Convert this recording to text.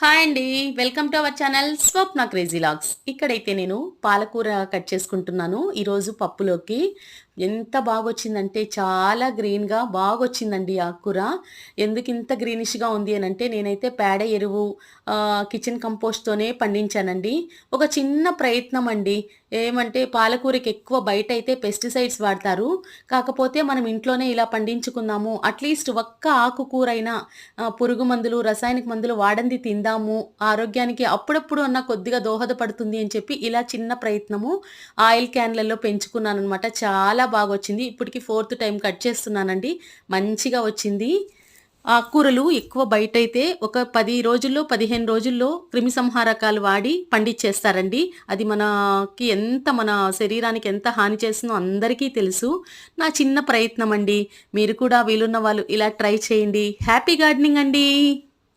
Hi అండి. Welcome to our channel Swapna crazy logs. ఇక్కడైతే నేను పాలకూర కట్ చేసుకుంటున్నాను. ఈరోజు పప్పులోకి ఎంత బాగా వచ్చిందంటే చాలా గ్రీన్గా బాగా వచ్చిందండి ఆకుకూర ఎందుకు ఇంత గ్రీనిష్గా ఉంది అని అంటే నేనైతే పేడ ఎరువు కిచెన్ కంపోస్ట్తోనే పండించానండి. ఒక చిన్న ప్రయత్నం అండి. ఏమంటే పాలకూరకి ఎక్కువ బయట అయితే పెస్టిసైడ్స్ వాడతారు. కాకపోతే మనం ఇంట్లోనే ఇలా పండించుకుందాము. అట్లీస్ట్ ఒక్క ఆకుకూరైనా పురుగు మందులు రసాయనిక మందులు వాడంది తిందాము. ఆరోగ్యానికి అప్పుడప్పుడు అన్న కొద్దిగా దోహదపడుతుంది అని చెప్పి ఇలా చిన్న ప్రయత్నము ఆయిల్ క్యాన్లలో పెంచుకున్నాను అనమాట చాలా బాగా వచ్చింది ఇప్పటికి ఫోర్త్ టైం కట్ చేస్తున్నానండి. మంచిగా వచ్చింది. ఆకుకూరలు ఎక్కువ బయట అయితే ఒక పది రోజుల్లో పదిహేను రోజుల్లో క్రిమి సంహారకాలు వాడి పండించేస్తారండి అది మనకి ఎంత మన శరీరానికి ఎంత హాని చేస్తుందో అందరికీ తెలుసు. నా చిన్న ప్రయత్నం అండి మీరు కూడా వీలున్న వాళ్ళు ఇలా ట్రై చేయండి. హ్యాపీ గార్డెనింగ్ అండి.